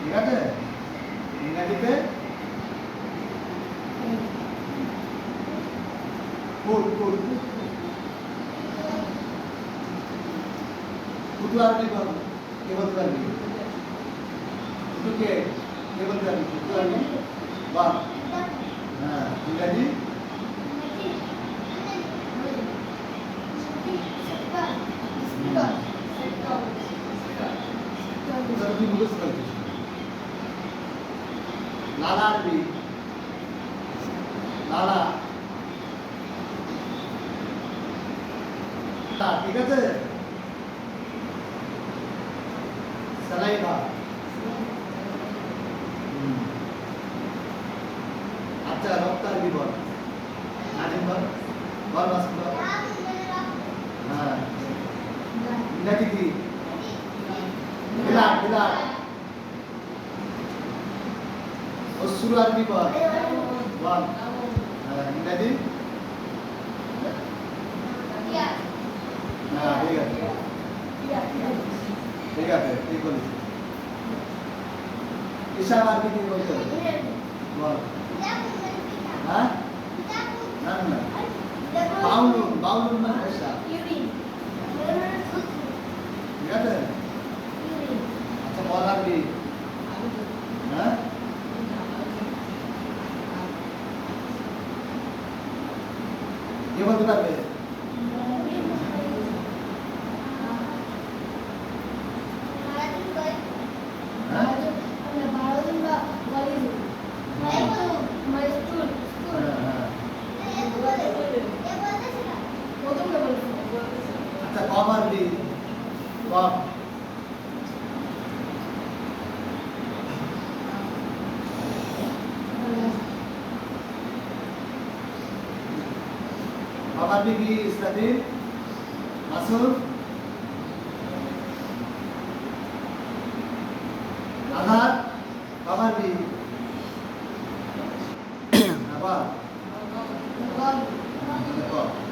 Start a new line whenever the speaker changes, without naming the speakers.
ঠিক আছে ইংরাজিতে ফুড ফুড ফুটু আরবি বল কে বলতে পারবি ফুটু কে কে বলতে পারবি ফুটু আরবি বল হ্যাঁ ইংরাজি ওটা তুই মুখস্থ করছিস লালা আরবি লালা ঠিক আছে? সালাইভা আচ্ছা রক্ত আরবি বল নাজিম বল বল। হ্যাঁ। ইংরাজি কি? বিলাট বিলাট বল বল হ্যাঁ, ইংরাজি হ্যাঁ ঠিক আছে ঠিক আছে ঠিক বলিস ঈশান আরবি কি বলতে বল হ্যাঁ না না না বাউলুন বাউলুন মানে ঈশা ঠিক আছে আচ্ছা বল কে বলতে পারবে? হ্যাঁ। হ্যাঁ হ্যাঁ Makabi ki istatin. Masur. Azad. Makabi. Apa? Apa? Apa?